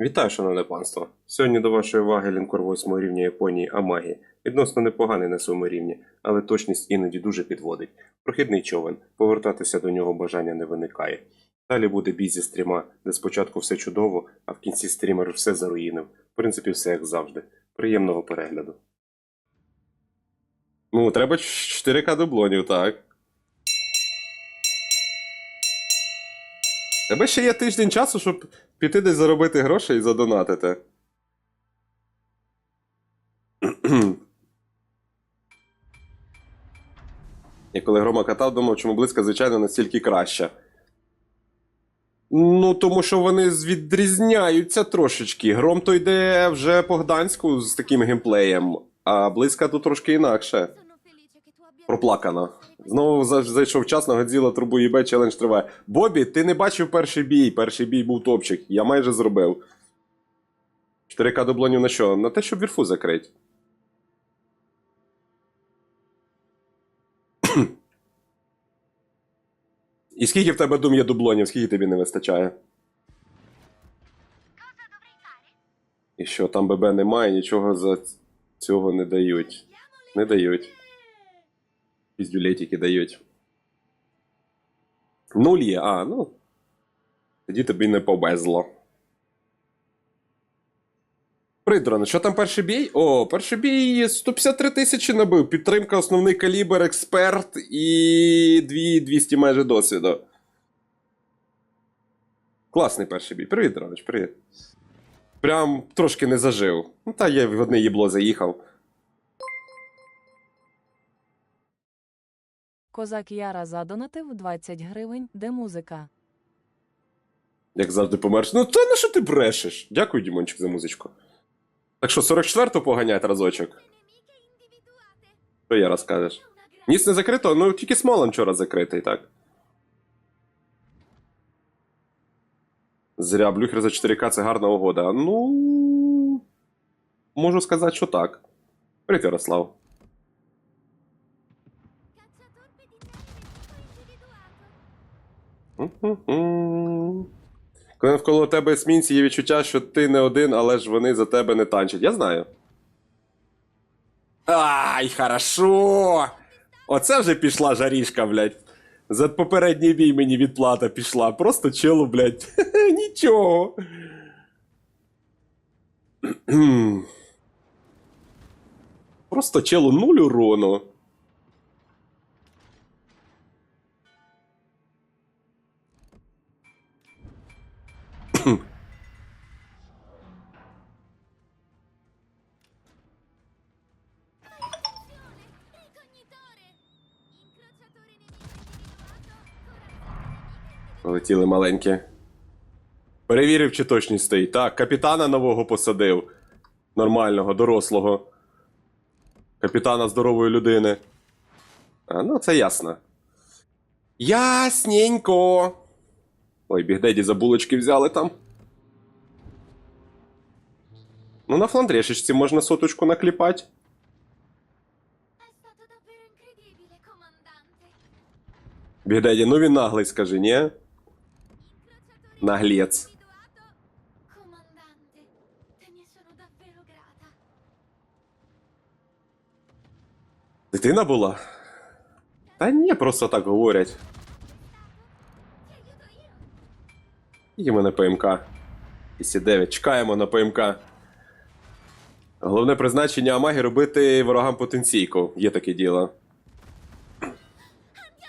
Вітаю, шановне панство! Сьогодні до вашої уваги лінкор 8 рівня Японії Амагі. Відносно непоганий на своєму рівні, але точність іноді дуже підводить. Прохідний човен, повертатися до нього бажання не виникає. Далі буде бій зі стріма, де спочатку все чудово, а в кінці стрімер все заруїнив. В принципі, все як завжди. Приємного перегляду. Ну, треба 4К дублонів, так. Тебе ще є тиждень часу, щоб піти десь заробити гроші і задонатити. Я коли грома катав, думав, чому близька, звичайно, настільки краща. Ну, тому що вони відрізняються трошечки. Гром то йде вже по Гданську з таким геймплеєм, а близька тут трошки інакше. Проплакана. Знову зайшов час на Годзіла трубу ЄБ челендж триває. Бобі, ти не бачив перший бій. Перший бій був топчик. Я майже зробив. 4К дублонів на що? На те, щоб вірфу закрити. І скільки в тебе дум є дублонів, скільки тобі не вистачає? І що, там ББ немає, нічого за цього не дають. Не дають. Піздюлетики дають. Нуль є, а, ну. Тоді тобі не повезло. Придрон, що там перший бій? О, перший бій 153 тисячі набив. Підтримка, основний калібр, експерт і 200 майже досвіду. Класний перший бій. Привіт, Дронович, привіт. Прям трошки не зажив. Ну, та я в одне їбло заїхав. Козак Яра задонатив 20 гривень, де музика. Як завжди померш. Ну, то на що ти брешеш? Дякую, Дімончик, за музичку. Так що, 44-ту поганять разочок? Що я розкажеш? Ніц не закрито, ну тільки Смолан вчора закритий, так. Зря блюхер за 4К це гарна угода. Ну. Можу сказати, що так. Привіт, Ярослав. Коли навколо тебе есмінці, є відчуття, що ти не один, але ж вони за тебе не танчать. Я знаю. Ай, хорошо! Оце вже пішла жарішка, блядь. За попередній бій мені відплата пішла. Просто челу, блядь. Нічого. Просто челу нуль урону. Полетіли маленькі. Перевірив, чи точність стоїть. Так, капітана нового посадив. Нормального, дорослого. Капітана здорової людини. А, ну, це ясно. Ясненько. Ой, бігдеді за булочки взяли там. Ну, на фландрешечці можна соточку накліпати. Бігдеді, ну він наглий, скажи, ні? Grata. Дитина була? Та ні, просто так говорять. Їдемо на ПМК. 209. Чекаємо на ПМК. Головне призначення Амаги робити ворогам потенційку. Є таке діло.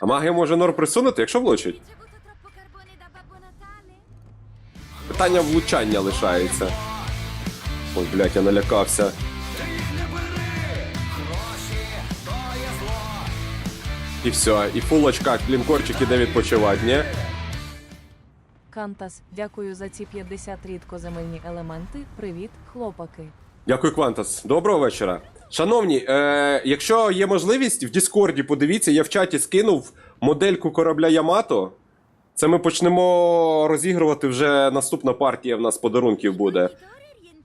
Амаги може нор присунути, якщо влучить. Питання влучання лишається. Ой, блядь, я налякався. І все, і фулочка, лінкорчик іде відпочивати, ні? Кантас, дякую за ці 50 рідкоземельні елементи. Привіт, хлопаки. Дякую, Квантас. Доброго вечора. Шановні, е, якщо є можливість, в Діскорді подивіться, я в чаті скинув модельку корабля Ямато. Це ми почнемо розігрувати вже наступна партія в нас подарунків буде.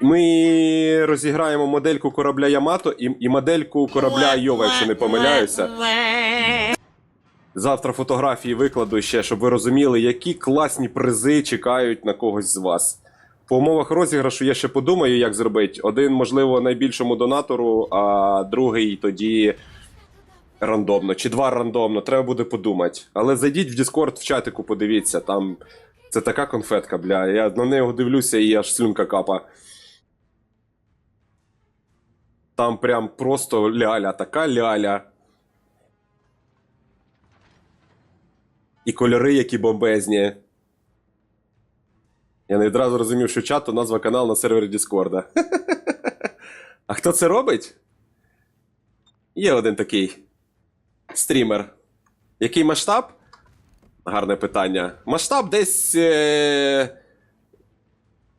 Ми розіграємо модельку корабля Ямато і, і модельку корабля Йова, якщо не помиляюся. Завтра фотографії викладу ще, щоб ви розуміли, які класні призи чекають на когось з вас. По умовах розіграшу я ще подумаю, як зробити. Один, можливо, найбільшому донатору, а другий тоді рандомно. Чи два рандомно, треба буде подумати. Але зайдіть в Discord в чатику, подивіться, там це така конфетка, бля. Я на неї дивлюся і аж слюнка капа. Там прям просто ляля, така ляля. І кольори, які бомбезні. Я не одразу розумів, що чат то назва каналу на сервері Діскорда. А хто це робить? Є один такий стрімер. Який масштаб? Гарне питання. Масштаб десь. Е...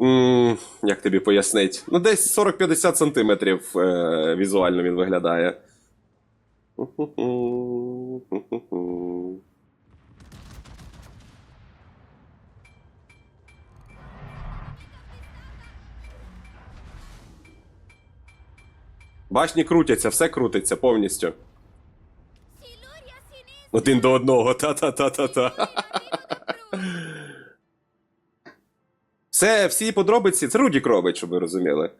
м, Як тобі пояснить? Ну, десь 40-50 сантиметрів е... візуально він виглядає. Башні крутяться, все крутиться повністю. Один до одного. Та-та-та-та-та. Все, всі подробиці, це Рудік робить, щоб ви розуміли.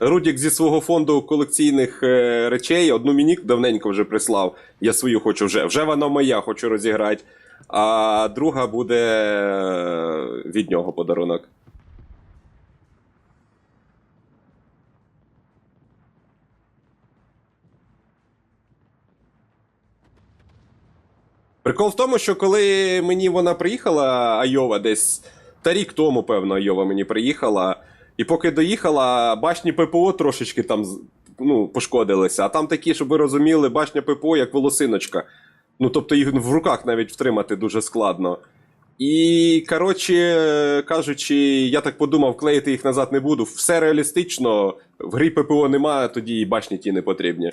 Рудік зі свого фонду колекційних е, речей одну мені давненько вже прислав. Я свою хочу вже. Вже вона моя, хочу розіграти. А друга буде е, від нього подарунок. Прикол в тому, що коли мені вона приїхала, Айова, десь та рік тому, певно, Айова мені приїхала. І поки доїхала, башні ППО трошечки там ну, пошкодилися. А там такі, щоб ви розуміли, башня ППО як волосиночка. Ну, тобто їх в руках навіть втримати дуже складно. І, коротше кажучи, я так подумав, клеїти їх назад не буду. Все реалістично, в грі ППО немає, тоді і башні ті не потрібні.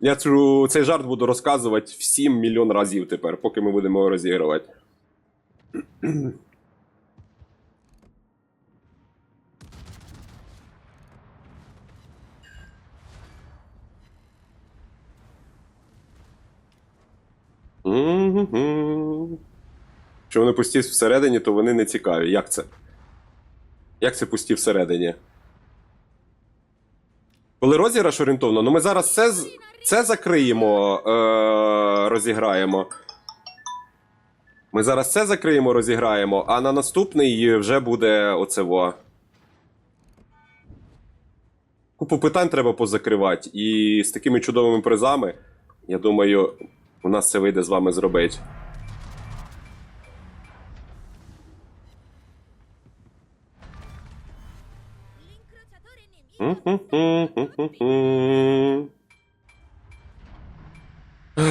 Я цю, цей жарт буду розказувати всім мільйон разів тепер, поки ми будемо його розігрувати. Якщо вони пусті всередині, то вони не цікаві. Як це? Як це пусті всередині? Коли розіграш орієнтовно, ну ми зараз це, з- це закриємо, е- розіграємо. Ми зараз це закриємо, розіграємо, а на наступний вже буде оцево. Купу питань треба позакривати. І з такими чудовими призами, я думаю, у нас це вийде з вами зробити. Ай. О,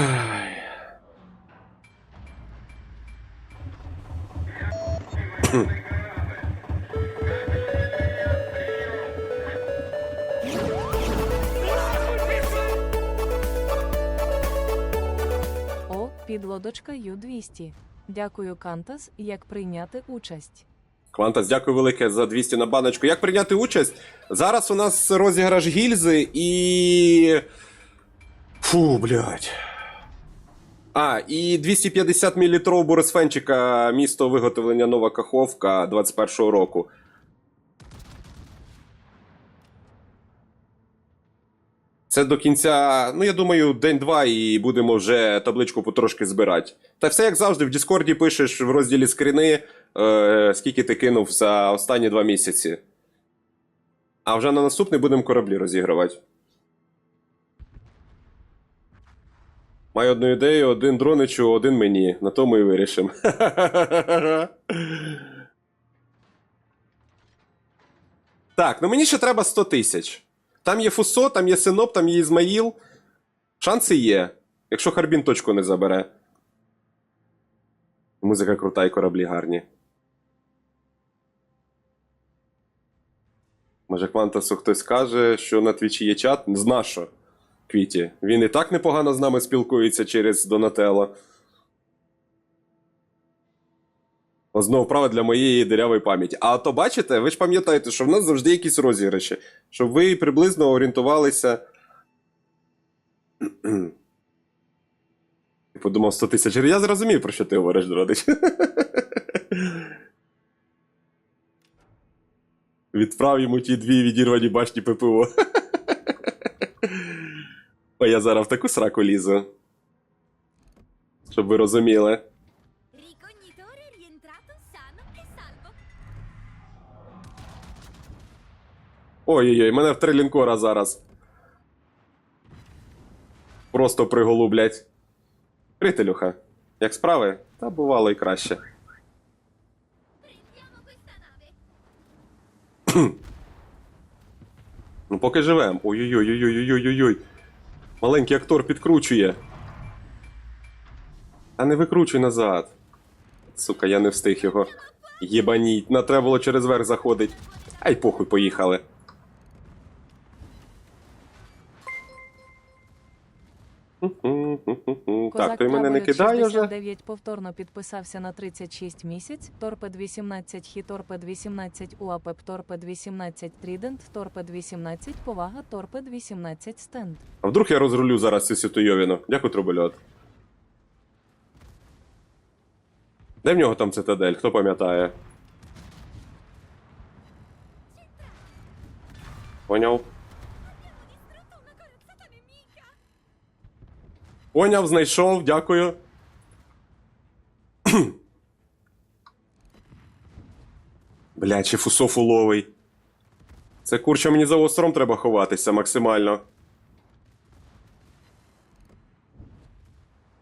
підлодочка Ю-200. Дякую, Кантас, як прийняти участь. Квантас, дякую велике за 200 на баночку. Як прийняти участь? Зараз у нас розіграш гільзи і. Фу, блядь. А, і 250 мл борисфенчика місто виготовлення Нова Каховка 21-го року. Це до кінця, ну я думаю, день-два і будемо вже табличку потрошки збирати. Та все як завжди, в Діскорді пишеш в розділі скріни, е, скільки ти кинув за останні два місяці. А вже на наступний будемо кораблі розігрувати. Маю одну ідею, один дроничу, один мені. На тому і вирішимо. Так, ну мені ще треба 100 тисяч. Там є Фусо, там є Синоп, там є Ізмаїл. Шанси є, якщо Харбін точку не забере. Музика крута і кораблі гарні. Може, Квантасу хтось каже, що на твічі є чат? Зна що, Квіті. Він і так непогано з нами спілкується через Донателло. Знову право для моєї дирявої пам'яті. А то бачите, ви ж пам'ятаєте, що в нас завжди якісь розіграші, щоб ви приблизно орієнтувалися. Я подумав 100 тисяч. Я зрозумів, про що ти говориш, родич. Відправ йому ті дві відірвані башні ППО. Ой, я зараз в таку сраку лізу. Щоб ви розуміли. Ой-ой-ой, мене в три лінкора зараз. Просто приголублять. Прителюха, як справи? Та бувало і краще. Ну, поки живем. Ой-ой-ой-ой-ой-ой-ой-ой. Маленький актор підкручує. Та не викручуй назад. Сука, я не встиг його. Єбаніть, на треба було через верх заходить. Ай, похуй, поїхали. Не кидає вже. 69 повторно підписався на 36 місяць. Торпед 18 Хі, Торпед 18 УАПЕП, Торпед 18 Трідент, Торпед 18 Повага, Торпед 18 Стенд. А вдруг я розрулю зараз цю сітойовіну? Дякую, трубольот. Де в нього там цитадель? Хто пам'ятає? Поняв? Поняв, знайшов, дякую. Бля, чи фусов уловий. Це курча мені за остром треба ховатися максимально.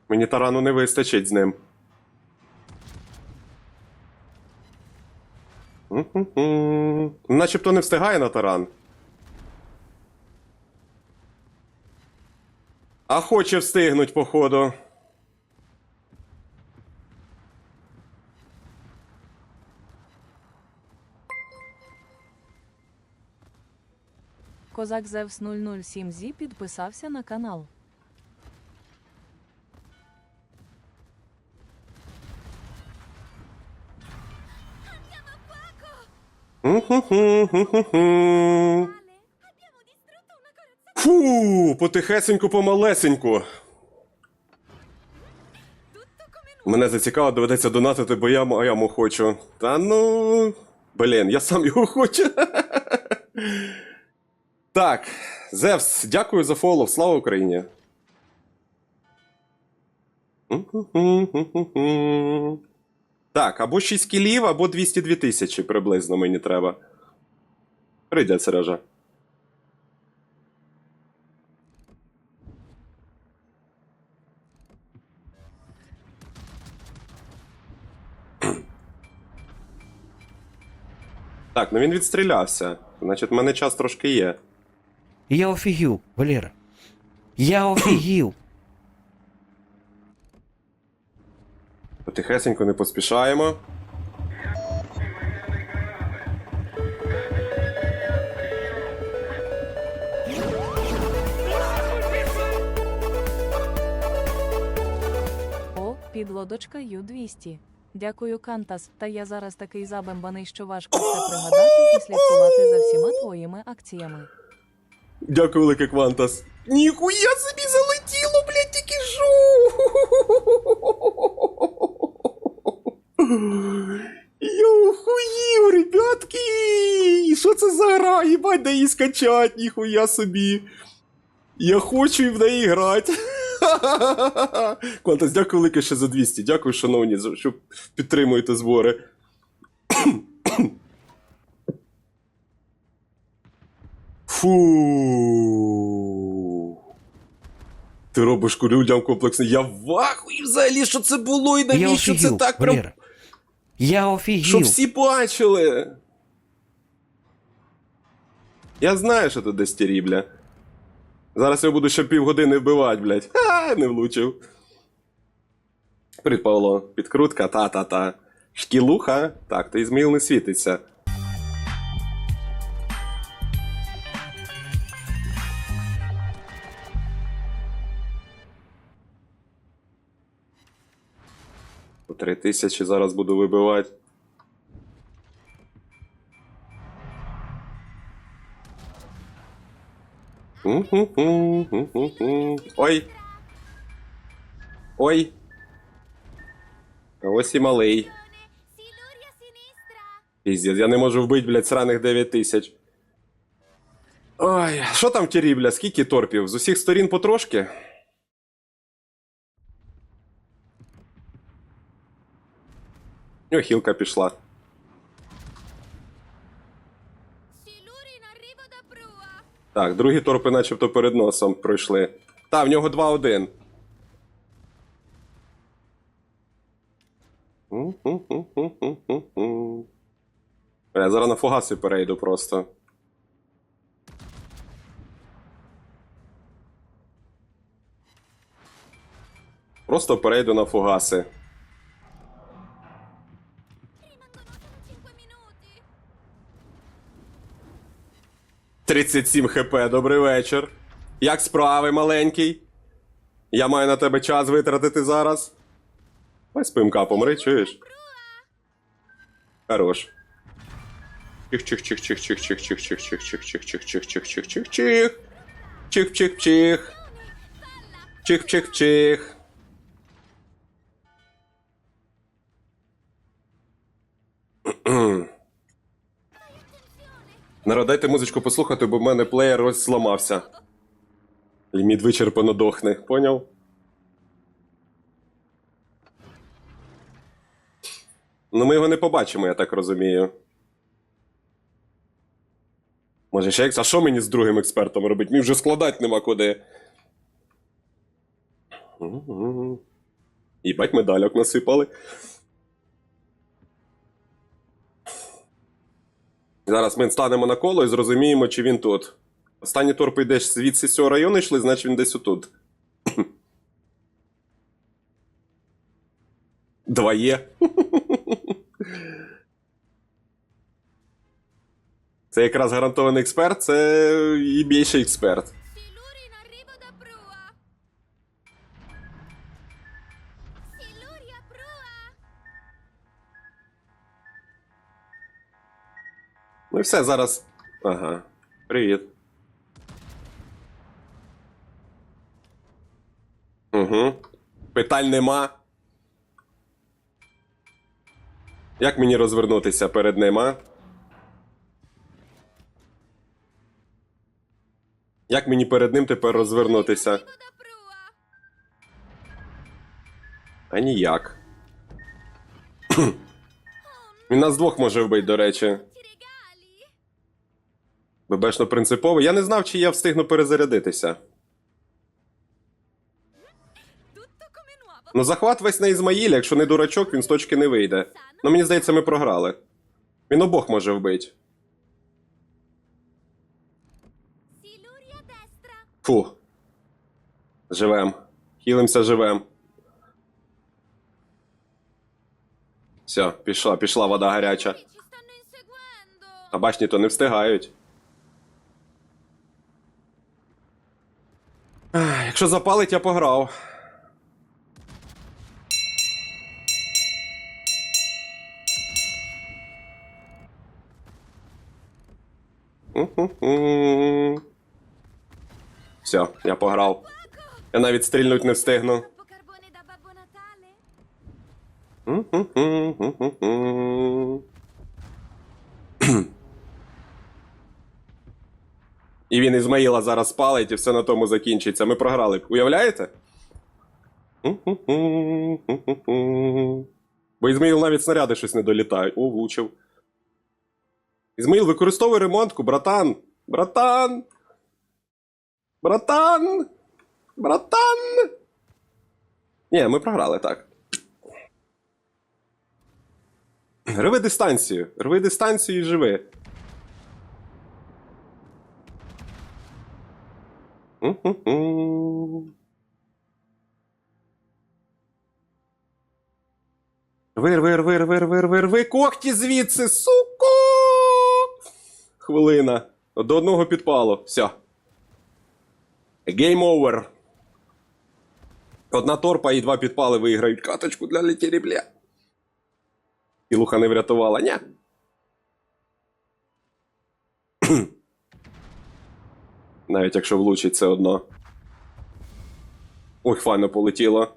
Мені тарану не вистачить з ним. Начебто не встигає на таран. А хоче встигнуть, походу. Козак Зевс 007 Зі підписався на канал. М-ху-ху-ху-ху-ху. Фу, потихесеньку, помалесеньку. Мене зацікаво, доведеться донатити, бо я моєму хочу. Та ну. Блін, я сам його хочу. так, Зевс, дякую за фоллоу. Слава Україні. Так, або 6 кілів, або 202 тисячі приблизно мені треба. Прийде, Сережа. Так, ну він відстрілявся. Значить, в мене час трошки є. Я офігів, Валера. Я офігів. Потихесенько не поспішаємо. О, підлодочка Ю-200. Дякую, Кантас. Та я зараз такий забембаний, що важко все пригадати і слідкувати за всіма твоїми акціями. Дякую, велике Квантас. Ніхуя собі залетіло, блядь, тільки шо! Я охуїв, ребятки! Що це за гра? Їбать, де її скачать, ніхуя собі. Я хочу і в неї грати. Квантас, дякую велике ще за 200. Дякую, шановні, за- що підтримуєте збори. Фу. Ти робиш людям комплексний. Я в ахуї взагалі, що це було і Я навіщо це так прям. Валера. Я Щоб офігів. всі бачили. Я знаю, що тут десь тірібля. Зараз я буду ще півгодини вбивати, блядь. Ха, не влучив. Привіт, Павло. Підкрутка, та-та-та. Шкілуха. Так, то Ізмаїл не світиться. По три тисячі зараз буду вибивати. Ой. Ой. Ось і малий. Піздець, я не можу вбити, блядь, сраних 9 тисяч. Ой, що там тірі, бля, скільки торпів? З усіх сторін потрошки? О, хілка пішла. Так, другі торпи начебто перед носом пройшли. Та, в нього 2-1. Я зараз на фугаси перейду просто. Просто перейду на фугаси. 37 хп, добрий вечір. Як справи, маленький? Я маю на тебе час витратити зараз. Ой, спимка, помри, чуєш? Хорош. Чих-чих-чих-чих-чих-чих-чих-чих-чих-чих-чих-чих-чих-чих-чих. Чих-чих-чих. Чих-чих-чих. Народ, дайте музичку послухати, бо в мене плеєр ось зламався. Ліміт вичерпано дохне, поняв? Ну, ми його не побачимо, я так розумію. Може, ще екс. А що мені з другим експертом робити? Мені вже складати нема куди. Їбать, медальок насипали. Зараз ми станемо на коло і зрозуміємо, чи він тут. Останній торп йде звідси з цього району йшли, значить він десь отут. Два є. Це якраз гарантований експерт, це і більший експерт. Ну і все, зараз. Ага. Привіт. Угу. Питань нема. Як мені розвернутися перед ним, а? Як мені перед ним тепер розвернутися? А ніяк. Він нас двох може вбити, до речі. ББшно принципово. Я не знав, чи я встигну перезарядитися. Ну, захват весь на Ізмаїлі, якщо не дурачок, він з точки не вийде. Ну, мені здається, ми програли. Він обох може вбити. Фу. Живем. Хілимося живем. Все, пішла, пішла вода гаряча. А башні то не встигають. Якщо запалить, я пограв. Все, я пограв. Я навіть стрільнуть не встигну. І він Ізмаїла зараз спалить, і все на тому закінчиться. Ми програли. Уявляєте? Бо Ізмаїл навіть снаряди щось не долітають. О, влучив. Ізмаїл, використовуй ремонтку, братан! Братан! Братан! Братан! Ні, ми програли так. Рви дистанцію. Рви дистанцію і живи. Вир, вир, вир, вир, вир, вир, ви когті звідси, суко! Хвилина. До одного підпало. Все. Game over. Одна торпа і два підпали виграють каточку для літєрібля. Ілуха не врятувала, ня. Навіть якщо влучить все одно. Ой, файно полетіло.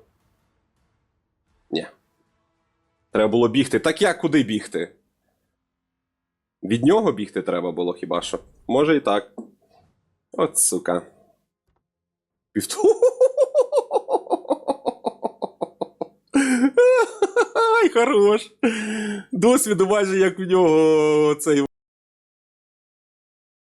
Ні. Треба було бігти. Так як куди бігти? Від нього бігти треба було хіба що. Може і так. От сука. Ай, хорош. Досвіду майже як в нього цей